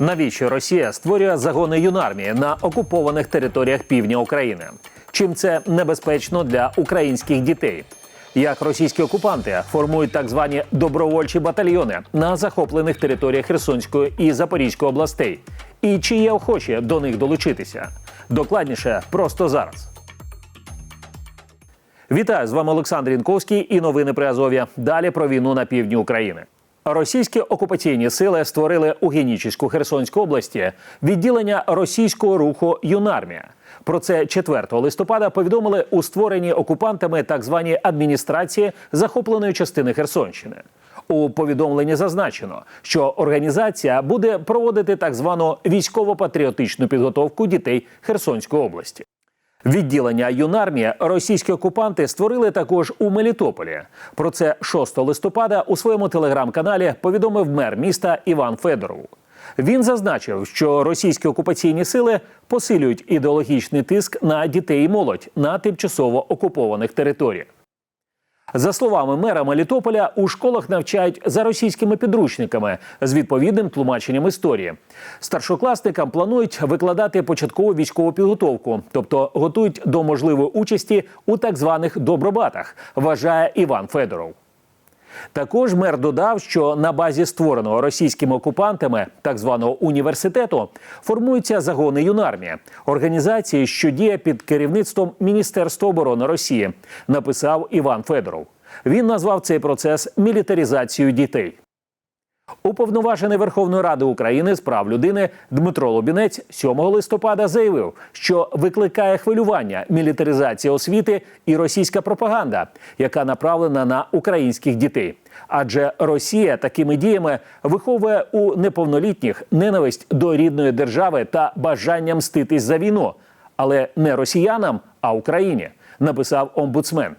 Навіщо Росія створює загони юнармії на окупованих територіях півдня України? Чим це небезпечно для українських дітей? Як російські окупанти формують так звані добровольчі батальйони на захоплених територіях Херсонської і Запорізької областей? І чи є охочі до них долучитися? Докладніше просто зараз. Вітаю з вами Олександр Інковський і новини при Азові. Далі про війну на півдні України. Російські окупаційні сили створили у Генічеську Херсонській області відділення російського руху Юнармія. Про це 4 листопада повідомили у створенні окупантами так звані адміністрації захопленої частини Херсонщини. У повідомленні зазначено, що організація буде проводити так звану військово-патріотичну підготовку дітей Херсонської області. Відділення юнармії російські окупанти створили також у Мелітополі. Про це 6 листопада у своєму телеграм-каналі повідомив мер міста Іван Федоров. Він зазначив, що російські окупаційні сили посилюють ідеологічний тиск на дітей і молодь на тимчасово окупованих територіях. За словами мера Мелітополя, у школах навчають за російськими підручниками з відповідним тлумаченням історії. Старшокласникам планують викладати початкову військову підготовку, тобто готують до можливої участі у так званих добробатах, вважає Іван Федоров. Також мер додав, що на базі створеного російськими окупантами так званого університету формуються загони юнармії, організації, що діє під керівництвом Міністерства оборони Росії, написав Іван Федоров. Він назвав цей процес мілітарізацією дітей. Уповноважений Верховної Ради України з прав людини Дмитро Лобінець 7 листопада заявив, що викликає хвилювання мілітаризація освіти і російська пропаганда, яка направлена на українських дітей. Адже Росія такими діями виховує у неповнолітніх ненависть до рідної держави та бажання мститись за війну, але не росіянам, а Україні, написав омбудсмен.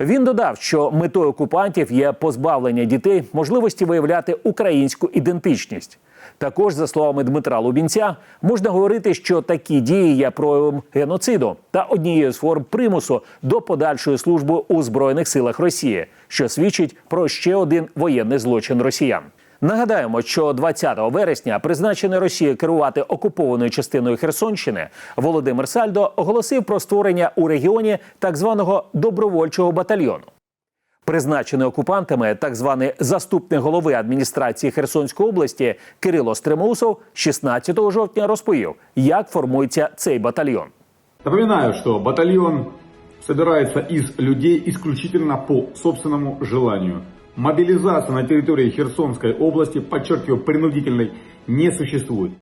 Він додав, що метою окупантів є позбавлення дітей можливості виявляти українську ідентичність. Також, за словами Дмитра Лубінця, можна говорити, що такі дії є проявом геноциду та однією з форм примусу до подальшої служби у збройних силах Росії, що свідчить про ще один воєнний злочин росіян. Нагадаємо, що 20 вересня призначений Росією керувати окупованою частиною Херсонщини Володимир Сальдо оголосив про створення у регіоні так званого добровольчого батальйону. Призначений окупантами так званий заступник голови адміністрації Херсонської області Кирило Стремоусов 16 жовтня розповів, як формується цей батальйон. Напоминаю, что батальон собирается из людей исключительно по собственному желанию. Мобилизация на территории Херсонской области, подчеркиваю, принудительной не существует.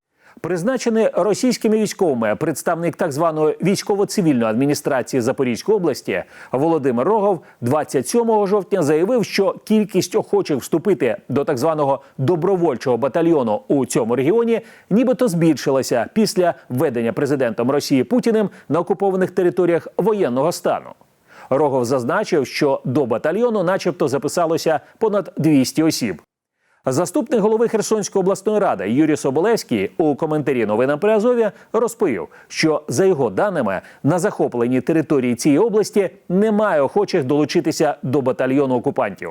Призначений російськими військовими представник так званої військово-цивільної адміністрації Запорізької області Володимир Рогов 27 жовтня заявив, що кількість охочих вступити до так званого добровольчого батальйону у цьому регіоні нібито збільшилася після введення президентом Росії Путіним на окупованих територіях воєнного стану. Рогов зазначив, що до батальйону, начебто, записалося понад 200 осіб. Заступник голови Херсонської обласної ради Юрій Соболевський у коментарі новинам при Азові розповів, що за його даними на захопленій території цієї області немає охочих долучитися до батальйону окупантів.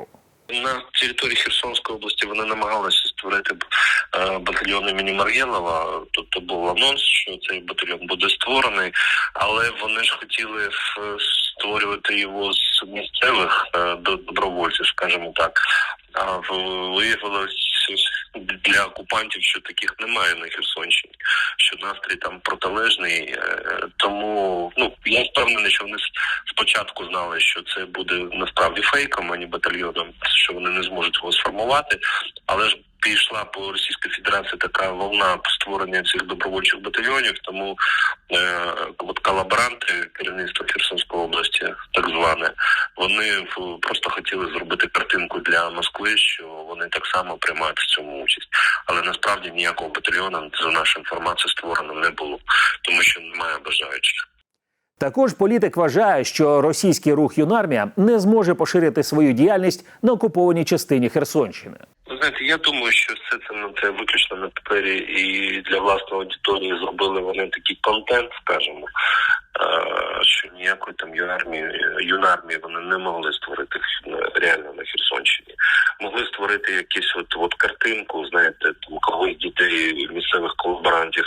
На території Херсонської області вони намагалися створити е, батальйон імені Мар'єнова. Тобто був анонс, що цей батальйон буде створений, але вони ж хотіли е, створювати його з місцевих е, до добровольців, скажімо так. А виявилось для окупантів, що таких немає на Херсонщині, що настрій там протилежний. е, Тому ну я впевнений, що вони спочатку знали, що це буде насправді фейком, а не батальйоном, що вони не зможуть його сформувати, але ж. Пішла по Російській Федерації така волна створення цих добровольчих батальйонів, тому е, от колаборанти керівництва Херсонської області, так зване, вони просто хотіли зробити картинку для Москви, що вони так само приймають в цьому участь. Але насправді ніякого батальйону за нашу інформацію створено не було, тому що немає бажаючих. Також політик вважає, що російський рух юнармія не зможе поширити свою діяльність на окупованій частині Херсонщини. Ви знаєте, я думаю, що все це на це виключно на папері і для власної аудиторії зробили вони такий контент, скажімо, е, що ніякої там юнармії, юнармії вони не могли створити реально на Херсонщині. Могли створити якусь от, от картинку, знаєте, там когось дітей місцевих колаборантів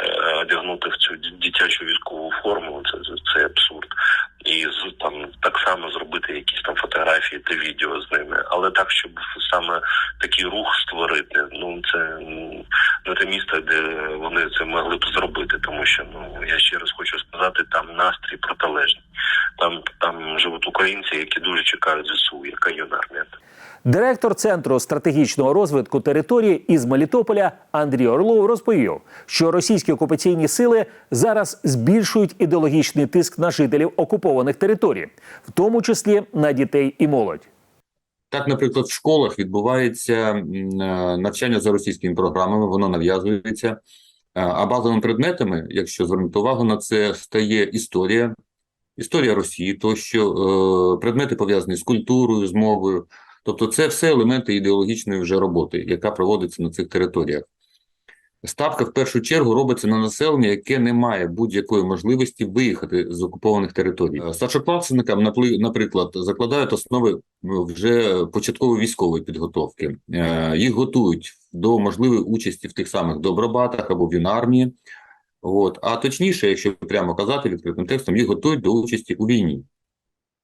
е, одягнути в цю дитячу військову форму. Це, це абсурд. І з там так само зробити якісь там фотографії та відео з ними, але так, щоб саме такий рух створити. Ну це не те місто, де вони це могли б зробити, тому що ну я ще раз хочу сказати, там настрій протилежний. Там там живуть українці, які дуже чекають ЗСУ, яка юна армія. Директор центру стратегічного розвитку території із Мелітополя Андрій Орлов розповів, що російські окупаційні сили зараз збільшують ідеологічний тиск на жителів окупованих територій, в тому числі на дітей і молодь. Так, наприклад, в школах відбувається е, навчання за російськими програмами, воно нав'язується. Е, А базовими предметами, якщо звернути увагу на це, стає історія, історія Росії, тощо е, предмети пов'язані з культурою, з мовою. Тобто, це все елементи ідеологічної вже роботи, яка проводиться на цих територіях. Ставка в першу чергу робиться на населення, яке не має будь-якої можливості виїхати з окупованих територій. Е, Старшокласникам, наприклад, закладають основи е, вже початкової військової підготовки. Е, Їх готують до можливої участі в тих самих добробатах або в юнармії. От. А точніше, якщо прямо казати відкритим текстом, їх готують до участі у війні.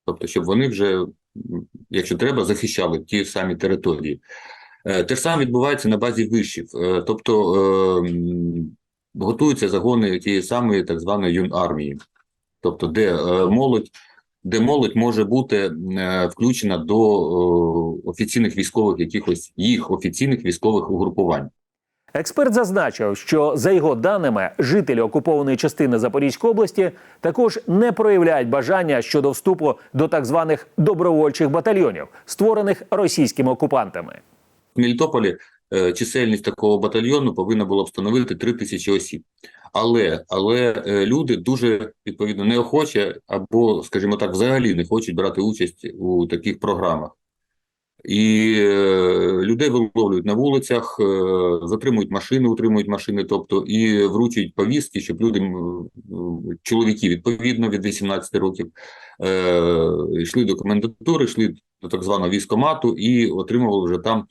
Тобто, щоб вони вже, якщо треба, захищали ті самі території. Е, Те ж саме відбувається на базі вишів, Е, тобто е, готуються загони тієї самої так званої юнармії, тобто де е, молодь, де молодь може бути включена до офіційних військових якихось їх офіційних військових угрупувань. Експерт зазначив, що за його даними, жителі окупованої частини Запорізької області також не проявляють бажання щодо вступу до так званих добровольчих батальйонів, створених російськими окупантами. В Мелітополі е, чисельність такого батальйону повинна була б становити 3 тисячі осіб. Але, але е, люди дуже відповідно неохоче або, скажімо так, взагалі не хочуть брати участь у таких програмах. І е, людей виловлюють на вулицях, е, затримують машини, утримують машини, тобто і вручують повістки, щоб люди, м, чоловіки відповідно від 18 років, е, йшли до комендатури, йшли до так званого військомату і отримували вже там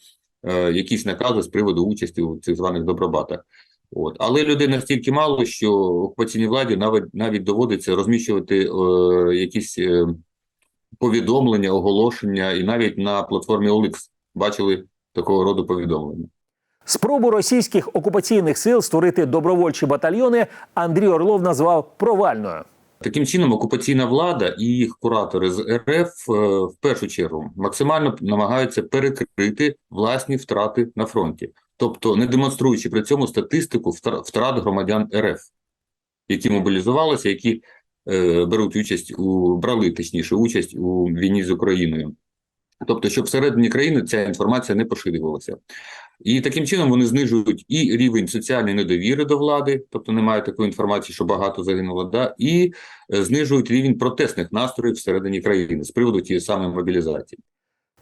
е, якісь накази з приводу участі у цих званих добробатах. От. Але людей настільки мало, що окупаційній владі навіть, навіть доводиться розміщувати е, якісь е, повідомлення, оголошення, і навіть на платформі OLX бачили такого роду повідомлення. Спробу російських окупаційних сил створити добровольчі батальйони Андрій Орлов назвав провальною. Таким чином, окупаційна влада і їх куратори з РФ е, в першу чергу максимально намагаються перекрити власні втрати на фронті, тобто не демонструючи при цьому статистику втрат громадян РФ, які мобілізувалися, які беруть участь у брали точніше участь у війні з Україною. Тобто, щоб всередині країни ця інформація не поширювалася. І таким чином вони знижують і рівень соціальної недовіри до влади, тобто немає такої інформації, що багато загинуло, да, і е, знижують рівень протестних настроїв всередині країни з приводу тієї самої мобілізації.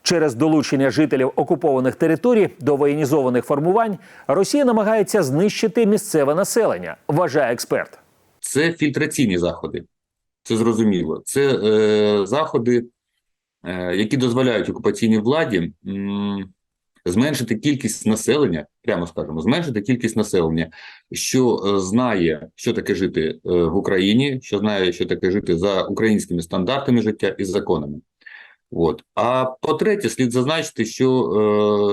Через долучення жителів окупованих територій до воєнізованих формувань Росія намагається знищити місцеве населення, вважає експерт. Це фільтраційні заходи, це зрозуміло. Це е, заходи, е, які дозволяють окупаційній владі м, зменшити кількість населення, прямо скажемо, зменшити кількість населення, що е, знає, що таке жити е, в Україні, що знає, що таке жити за українськими стандартами життя і законами. От. А по-третє, слід зазначити, що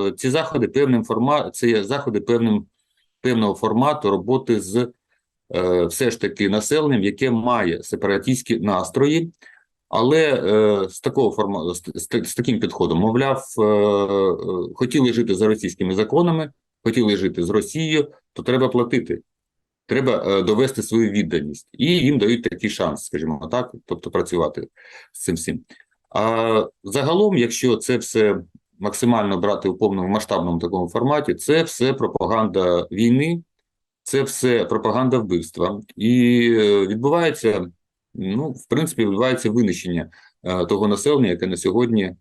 е, ці заходи певним форма... це є заходи певним, певного формату роботи з все ж таки населенням, яке має сепаратистські настрої, але е, з такого формату, з, таким підходом, мовляв, е, е, хотіли жити за російськими законами, хотіли жити з Росією, то треба платити. Треба е, довести свою відданість, і їм дають такий шанс, скажімо так, тобто працювати з цим всім. А загалом, якщо це все максимально брати у повному масштабному такому форматі, це все пропаганда війни, це все пропаганда вбивства. І е, відбувається, ну, в принципі, відбувається винищення е, того населення, яке на сьогодні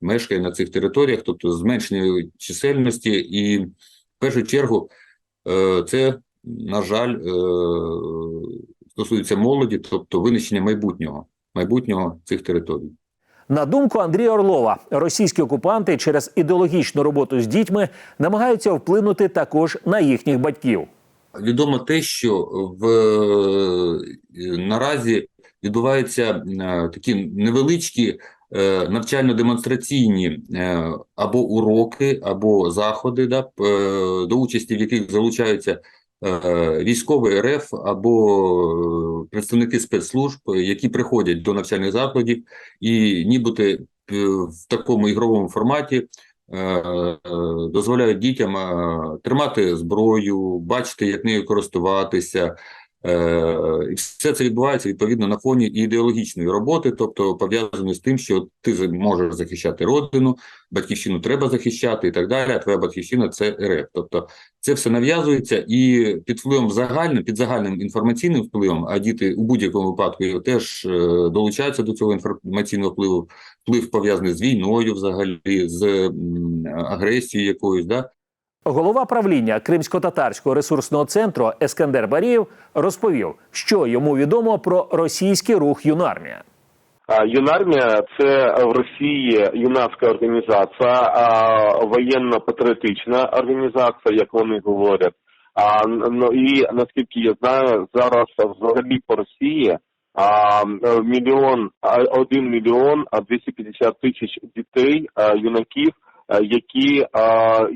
мешкає на цих територіях, тобто зменшення чисельності, і в першу чергу е, це, на жаль, стосується молоді, тобто винищення майбутнього, майбутнього цих територій. На думку Андрія Орлова, російські окупанти через ідеологічну роботу з дітьми намагаються вплинути також на їхніх батьків. Відомо те, що в е, наразі відбуваються е, такі невеличкі е, навчально-демонстраційні або уроки, або заходи, да, до участі в яких залучаються військовий РФ або представники спецслужб, які приходять до навчальних закладів і нібито в такому ігровому форматі дозволяють дітям е, тримати зброю, бачити, як нею користуватися. Е, І все це відбувається відповідно на фоні ідеологічної роботи, тобто пов'язаної з тим, що ти можеш захищати родину, батьківщину треба захищати і так далі. А твоя батьківщина це РФ. Тобто це все нав'язується і під впливом загальним, під загальним інформаційним впливом, а діти у будь-якому випадку теж е, долучаються до цього інформаційного впливу, вплив пов'язаний з війною, взагалі, з агресією якоюсь, да, Голова правління Кримсько-татарського ресурсного центру Ескандер Барієв розповів, що йому відомо про російський рух юнармія. Юнармія це в Росії юнацька організація, воєнно-патріотична організація, як вони говорять. А ну і наскільки я знаю, зараз взагалі по Росії а, мільйон один мільйон а 250 тисяч дітей, юнаків, які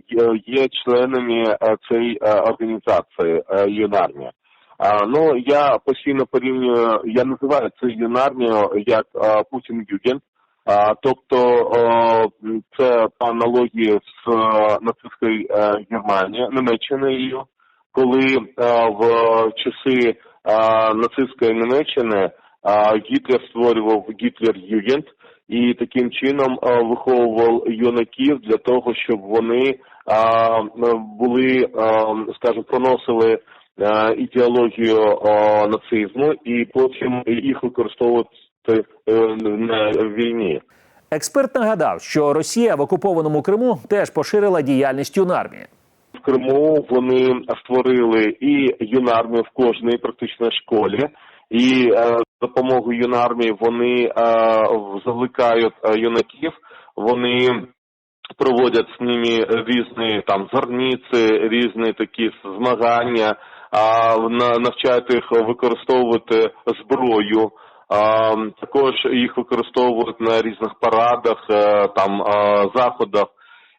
є- є членами цієї організації Юнармія. Ну я постійно порівнюю, я називаю це юнармію як Путін Юген. Тобто це по аналогії з е, нацистською е, Германією, Німеччиною, коли е, в часи е, нацистської Німеччини е, Гітлер створював Гітлер Югент і таким чином е, виховував юнаків для того, щоб вони е, були, е, скажімо, проносили ідеологію нацизму і потім їх використовувати на війні. Експерт нагадав, що Росія в окупованому Криму теж поширила діяльність юнармії. В Криму вони створили і юнармію в кожній практично школі, і е, з допомогою юнармії вони е, завликають е, юнаків, вони проводять з ними різні там зерниці, різні такі змагання, а навчають їх використовувати зброю. Також їх використовують на різних парадах, там заходах.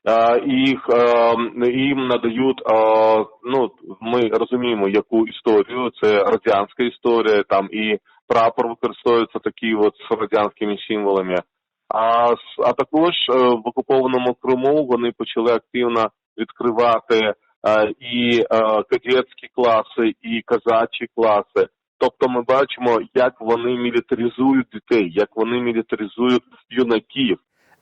Е, їх е, їм надають. е, Ну ми розуміємо, яку історію це радянська історія. Там і прапор використовується такий от з радянськими символами. А а також в окупованому Криму вони почали активно відкривати і кадетські класи, і казачі класи. Тобто ми бачимо, як вони мілітаризують дітей, як вони мілітаризують юнаків.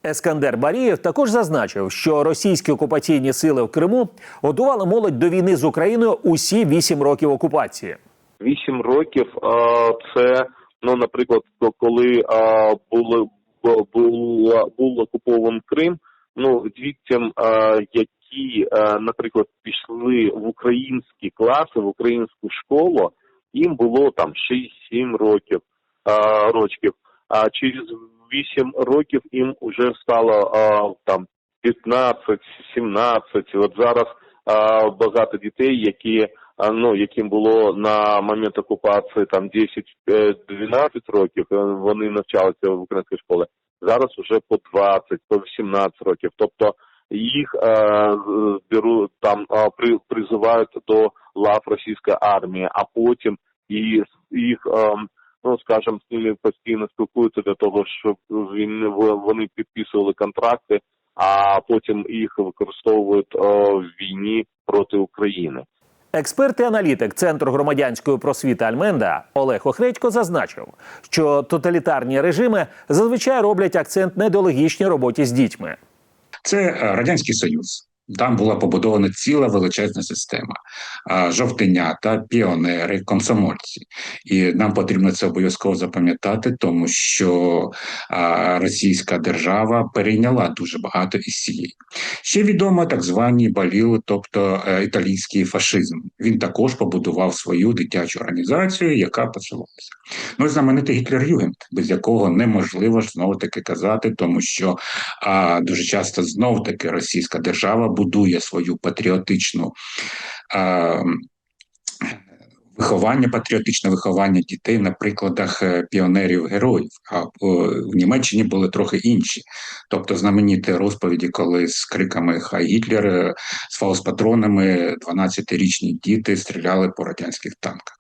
Ескандер Барієв також зазначив, що російські окупаційні сили в Криму готували молодь до війни з Україною усі вісім років окупації. Вісім років це, ну, наприклад, коли були бу- був окупований Крим, ну дітям, які, наприклад, пішли в українські класи, в українську школу, їм було там 6-7 років років. А через 8 років їм вже стало е, там 15-17. От зараз е, багато дітей, які а, ну, яким було на момент окупації там 10-12 років, е, вони навчалися в українській школі. Зараз вже по 20, по 18 років. Тобто їх е, беруть там е, при, призивають до лав російської армії, а потім і їх, е, ну скажімо, з ними постійно спілкуються для того, щоб він, вони підписували контракти, а потім їх використовують е, в війні проти України. Експерт і аналітик Центру громадянської просвіти Альменда Олег Охредько зазначив, що тоталітарні режими зазвичай роблять акцент на ідеологічній роботі з дітьми. Це Радянський Союз. Там була побудована ціла величезна система жовтенята, піонери, комсомольці. І нам потрібно це обов'язково запам'ятати, тому що російська держава перейняла дуже багато із цієї. Ще відомо так звані баліли, тобто е, італійський фашизм. Він також побудував свою дитячу організацію, яка посилалася. Ну і знаменитий Гітлер-Югент, без якого неможливо ж знову таки казати, тому що дуже часто знов таки російська держава будує свою патріотичну. Виховання, патріотичне виховання дітей на прикладах е, піонерів героїв. А в Німеччині були трохи інші. Тобто знамениті розповіді, коли з криками Хай Гітлер е, з фаус-патронами 12-річні діти стріляли по радянських танках.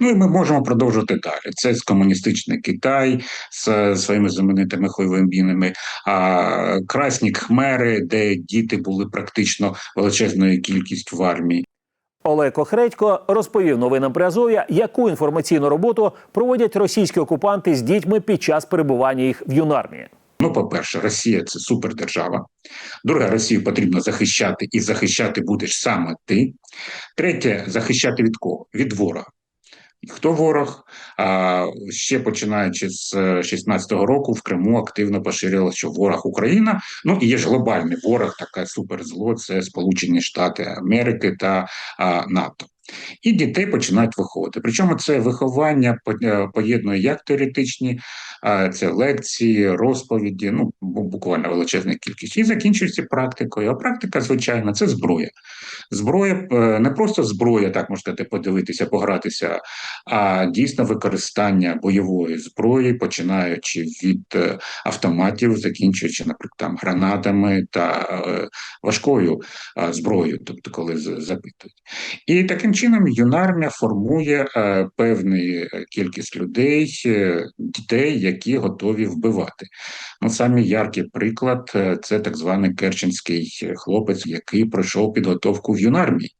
Ну і ми можемо продовжувати далі. Це з комуністичний Китай з своїми знаменитими хойвомбінами, а красні хмери, де діти були практично величезною кількістю в армії. Олег Охредько розповів новинам Приазов'я, яку інформаційну роботу проводять російські окупанти з дітьми під час перебування їх в юнармії. Ну, по-перше, Росія це супердержава. Друге, Росію потрібно захищати, і захищати будеш саме ти. Третє, захищати від кого? Від ворога. Хто ворог? А, ще починаючи з 16-го року в Криму активно поширилося, що ворог Україна. Ну і є ж глобальний ворог, таке суперзло. Це Сполучені Штати Америки та а, НАТО. І дітей починають виходити. Причому це виховання е, поєднує як теоретичні, це лекції, розповіді, ну буквально величезна кількість, і закінчується практикою. А практика, звичайно, це зброя. Зброя е, не просто зброя, так сказати, подивитися, погратися, а дійсно використання бойової зброї, починаючи від е, автоматів, закінчуючи, наприклад, там гранатами та важкою зброєю, тобто коли запитують. І таким чином юнармія формує е, певну е, кількість людей, е, дітей, які готові вбивати. Ну, самий яркий приклад це так званий Керченський хлопець, який пройшов підготовку в юнармії.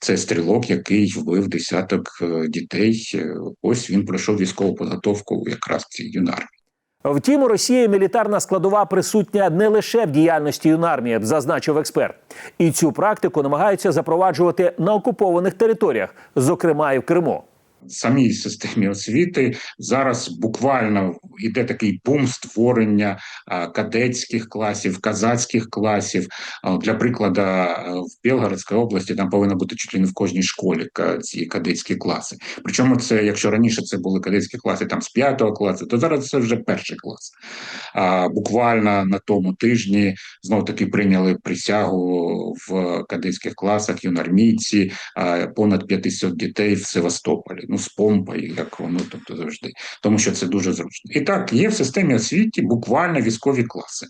Це стрілок, який вбив десяток дітей. Ось він пройшов військову підготовку якраз в цій юнармії. Втім, у Росії мілітарна складова присутня не лише в діяльності юнармії, зазначив експерт. І цю практику намагаються запроваджувати на окупованих територіях, зокрема і в Криму. Самій системі освіти зараз буквально йде такий бум створення кадетських класів, казацьких класів. Для прикладу, в Білгородській області там повинно бути чуть ли не в кожній школі ці кадетські класи. Причому це, якщо раніше це були кадетські класи там з п'ятого класу, то зараз це вже перший клас. Буквально на тому тижні знов таки прийняли присягу в кадетських класах юнармійці, понад 500 дітей в Севастополі. Ну, з помпою, як воно тобто завжди, тому що це дуже зручно. І так, є в системі освіті буквально військові класи.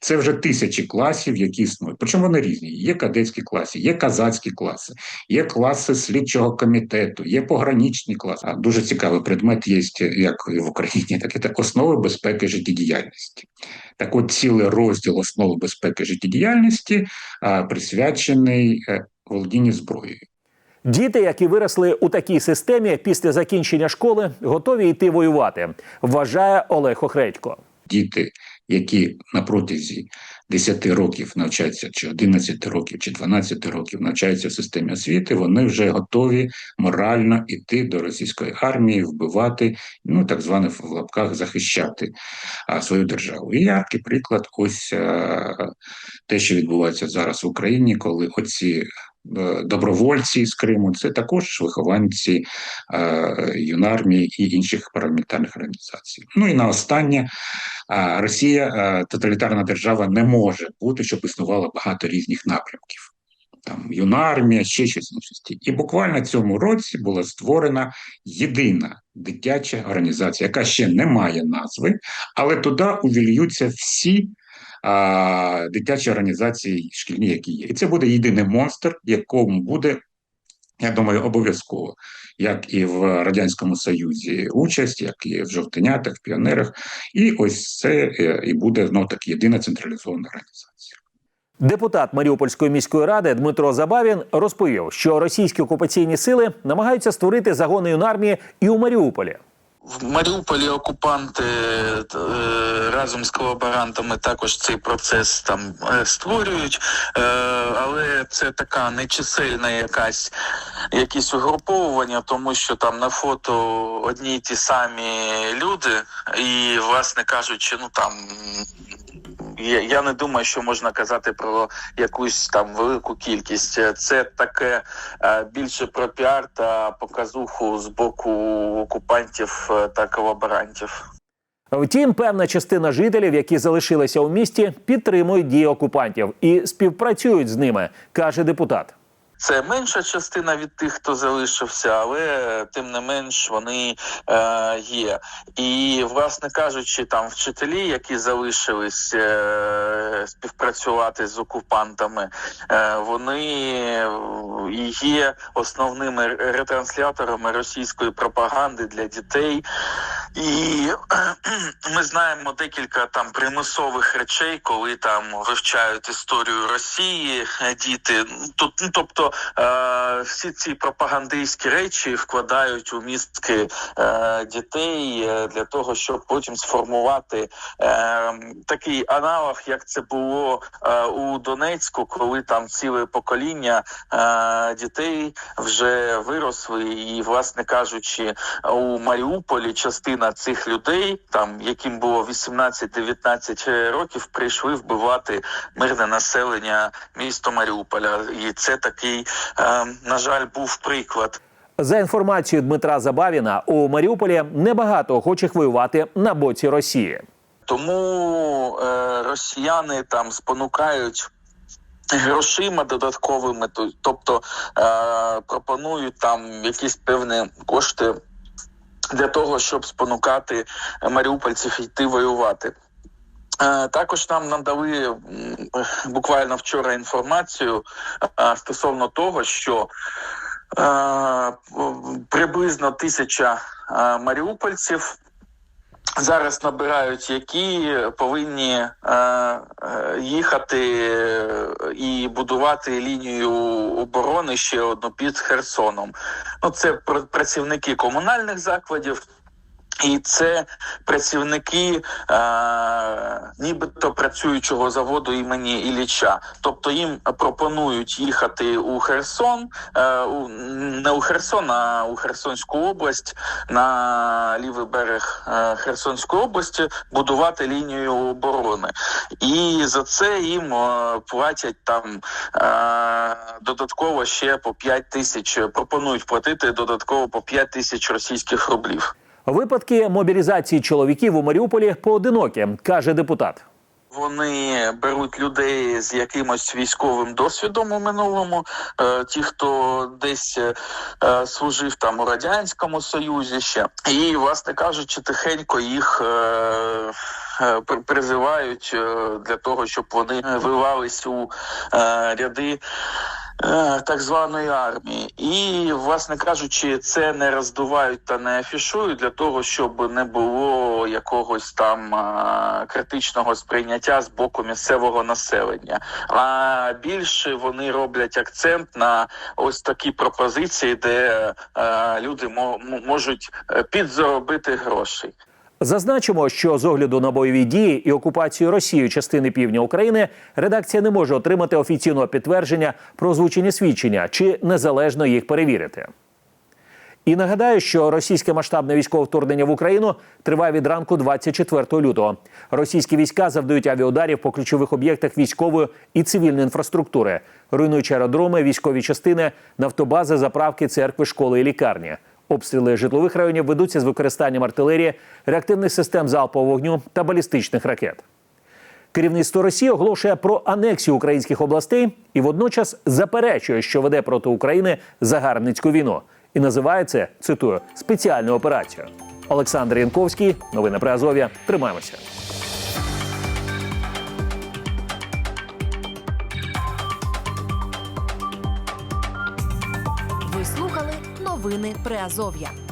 Це вже тисячі класів, які існують. Причому вони різні. Є кадетські класи, є казацькі класи, є класи слідчого комітету, є пограничні класи. А дуже цікавий предмет є як і в Україні, так і так основи безпеки життєдіяльності. Так от цілий розділ основи безпеки життєдіяльності присвячений е, володінню зброєю. Діти, які виросли у такій системі після закінчення школи, готові йти воювати, вважає Олег Охредько. діти, які на протязі 10 років навчаються, чи 11 років, чи 12 років навчаються в системі освіти, вони вже готові морально йти до російської армії, вбивати, ну так зване в лапках захищати а, свою державу. І яркий приклад, ось а, те, що відбувається зараз в Україні, коли оці. Е, Добровольці з Криму це також вихованці е, юнармії і інших парамілітарних організацій. Ну і на останнє Росія е, тоталітарна держава не може бути, щоб існувало багато різних напрямків. Там юнармія, ще щось іншості. І буквально цьому році була створена єдина дитяча організація, яка ще не має назви, але туди увільються всі а, дитячі організації шкільні, які є. І це буде єдиний монстр, якому буде. Я думаю, обов'язково, як і в радянському Союзі, участь, як і в жовтенятах, в піонерах, і ось це е, і буде знов таки єдина централізована організація. Депутат Маріупольської міської ради Дмитро Забавін розповів, що російські окупаційні сили намагаються створити загони юнармії і у Маріуполі. В Маріуполі окупанти е, разом з колаборантами також цей процес там е, створюють, е, але це така нечисельна якась якісь угруповування, тому що там на фото одні й ті самі люди, і, власне кажучи, ну там. Я, не думаю, що можна казати про якусь там велику кількість. Це таке е, більше про піар та показуху з боку окупантів е, та колаборантів. Втім, певна частина жителів, які залишилися у місті, підтримують дії окупантів і співпрацюють з ними, каже депутат. Це менша частина від тих, хто залишився, але тим не менш вони е, є. І, власне кажучи, там вчителі, які залишились е, співпрацювати з окупантами, е, вони є основними ретрансляторами російської пропаганди для дітей. І ми знаємо декілька там примусових речей, коли там вивчають історію Росії е, діти. Тут, ну, тобто е, всі ці пропагандистські речі вкладають у мізки е, дітей е, для того, щоб потім сформувати е, такий аналог, як це було е, у Донецьку, коли там ціле покоління е, дітей вже виросли, і, власне кажучи, у Маріуполі частина цих людей, там яким було 18-19 років, прийшли вбивати мирне населення міста Маріуполя. І це такий, е, на жаль, був приклад. За інформацією Дмитра Забавіна, у Маріуполі небагато охочих воювати на боці Росії. Тому е, росіяни там спонукають. Грошима додатковими, тобто е, пропонують там якісь певні кошти для того, щоб спонукати маріупольців йти воювати. Також нам надали буквально вчора інформацію стосовно того, що приблизно тисяча маріупольців зараз набирають, які повинні їхати і будувати лінію оборони ще одну під Херсоном. Ну, це пр- працівники комунальних закладів. І це працівники е, нібито працюючого заводу імені Ілліча. Тобто їм пропонують їхати у Херсон, е, у, не у Херсон, а у Херсонську область на лівий берег е, Херсонської області, будувати лінію оборони. І за це їм е, платять там е, додатково ще по 5 тисяч, пропонують платити додатково по 5 тисяч російських рублів. Випадки мобілізації чоловіків у Маріуполі поодинокі, каже депутат. Вони беруть людей з якимось військовим досвідом у минулому. Е, ті, хто десь е, служив там у радянському союзі ще, і власне кажучи, тихенько їх. Е, при- Призивають для того, щоб вони вивались у ряди так званої армії, і власне кажучи, це не роздувають та не афішують для того, щоб не було якогось там е, критичного сприйняття з боку місцевого населення. А більше вони роблять акцент на ось такі пропозиції, де е, люди мо- можуть е, підзаробити грошей. Зазначимо, що з огляду на бойові дії і окупацію Росією частини півдня України редакція не може отримати офіційного підтвердження про озвучені свідчення чи незалежно їх перевірити. І нагадаю, що російське масштабне військове вторгнення в Україну триває від ранку 24 лютого. Російські війська завдають авіаударів по ключових об'єктах військової і цивільної інфраструктури, руйнуючи аеродроми, військові частини, нафтобази, заправки, церкви, школи і лікарні. Обстріли житлових районів ведуться з використанням артилерії, реактивних систем залпового вогню та балістичних ракет. Керівництво Росії оголошує про анексію українських областей і водночас заперечує, що веде проти України загарбницьку війну, і називає це цитую спеціальну операцію. Олександр Янковський, новини Азов'я. Тримаємося. Новини Приазов'я.